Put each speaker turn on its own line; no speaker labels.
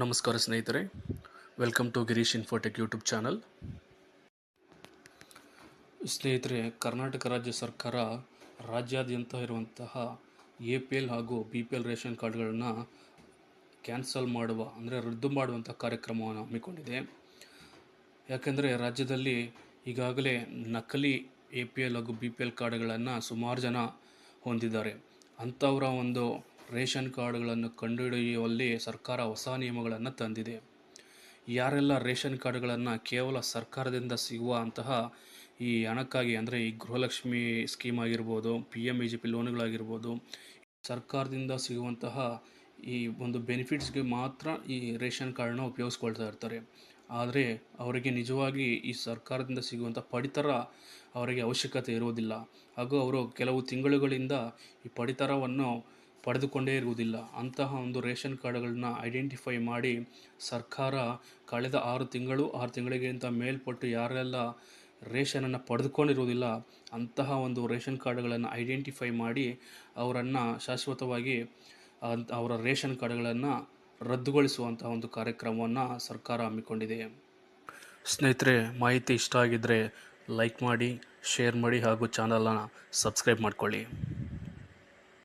ನಮಸ್ಕಾರ ಸ್ನೇಹಿತರೆ. Welcome to Girish infotech YouTube channel ಸ್ನೇಹಿತರೆ, ಕರ್ನಾಟಕ ರಾಜ್ಯ ಸರ್ಕಾರ ರಾಜ್ಯಾದ್ಯಂತ ಇರುವಂತಹ ಎ ಪಿ ಎಲ್ ಹಾಗೂ ಬಿ ಪಿ ಎಲ್ ರೇಷನ್ ಕಾರ್ಡ್ಗಳನ್ನು ಕ್ಯಾನ್ಸಲ್ ಮಾಡುವ, ಅಂದರೆ ರದ್ದು ಮಾಡುವಂಥ ಕಾರ್ಯಕ್ರಮವನ್ನು ಹಮ್ಮಿಕೊಂಡಿದೆ. ಯಾಕೆಂದರೆ ರಾಜ್ಯದಲ್ಲಿ ಈಗಾಗಲೇ ನಕಲಿ ಎ ಪಿ ಎಲ್ ಹಾಗೂ ಬಿ ಪಿ ಎಲ್ ಕಾರ್ಡ್ಗಳನ್ನು ಸುಮಾರು ಜನ ಹೊಂದಿದ್ದಾರೆ. ಅಂಥವರ ಒಂದು ರೇಷನ್ ಕಾರ್ಡ್ಗಳನ್ನು ಕಂಡುಹಿಡಿಯುವಲ್ಲಿ ಸರ್ಕಾರ ಹೊಸ ನಿಯಮಗಳನ್ನು ತಂದಿದೆ. ಯಾರೆಲ್ಲ ರೇಷನ್ ಕಾರ್ಡ್ಗಳನ್ನು ಕೇವಲ ಸರ್ಕಾರದಿಂದ ಸಿಗುವ ಅಂತಹ ಈ ಹಣಕ್ಕಾಗಿ ಅಂದರೆ ಈ ಗೃಹಲಕ್ಷ್ಮಿ ಸ್ಕೀಮ್ ಆಗಿರ್ಬೋದು, P M E G P ಲೋನ್ಗಳಾಗಿರ್ಬೋದು, ಸರ್ಕಾರದಿಂದ ಸಿಗುವಂತಹ ಈ ಒಂದು ಬೆನಿಫಿಟ್ಸ್ಗೆ ಮಾತ್ರ ಈ ರೇಷನ್ ಕಾರ್ಡನ್ನು ಉಪಯೋಗಿಸ್ಕೊಳ್ತಾ ಇರ್ತಾರೆ. ಆದರೆ ಅವರಿಗೆ ನಿಜವಾಗಿ ಈ ಸರ್ಕಾರದಿಂದ ಸಿಗುವಂಥ ಪಡಿತರ ಅವರಿಗೆ ಅವಶ್ಯಕತೆ ಇರುವುದಿಲ್ಲ. ಹಾಗೂ ಅವರು ಕೆಲವು ತಿಂಗಳುಗಳಿಂದ ಈ ಪಡಿತರವನ್ನು ಪಡೆದುಕೊಂಡೇ ಇರುವುದಿಲ್ಲ. ಅಂತಹ ಒಂದು ರೇಷನ್ ಕಾರ್ಡ್ಗಳನ್ನ ಐಡೆಂಟಿಫೈ ಮಾಡಿ ಸರ್ಕಾರ ಕಳೆದ ಆರು ತಿಂಗಳು, ಆರು ತಿಂಗಳಿಗಿಂತ ಮೇಲ್ಪಟ್ಟು ಯಾರೆಲ್ಲ ರೇಷನನ್ನು ಪಡೆದುಕೊಂಡಿರುವುದಿಲ್ಲ, ಅಂತಹ ಒಂದು ರೇಷನ್ ಕಾರ್ಡ್ಗಳನ್ನು ಐಡೆಂಟಿಫೈ ಮಾಡಿ ಅವರನ್ನು ಶಾಶ್ವತವಾಗಿ ಅವರ ರೇಷನ್ ಕಾರ್ಡ್ಗಳನ್ನು ರದ್ದುಗೊಳಿಸುವಂತಹ ಒಂದು ಕಾರ್ಯಕ್ರಮವನ್ನು ಸರ್ಕಾರ ಹಮ್ಮಿಕೊಂಡಿದೆ. ಸ್ನೇಹಿತರೆ, ಮಾಹಿತಿ ಇಷ್ಟ ಆಗಿದ್ದರೆ ಲೈಕ್ ಮಾಡಿ, ಶೇರ್ ಮಾಡಿ ಹಾಗೂ ಚಾನಲನ್ನು ಸಬ್ಸ್ಕ್ರೈಬ್ ಮಾಡ್ಕೊಳ್ಳಿ.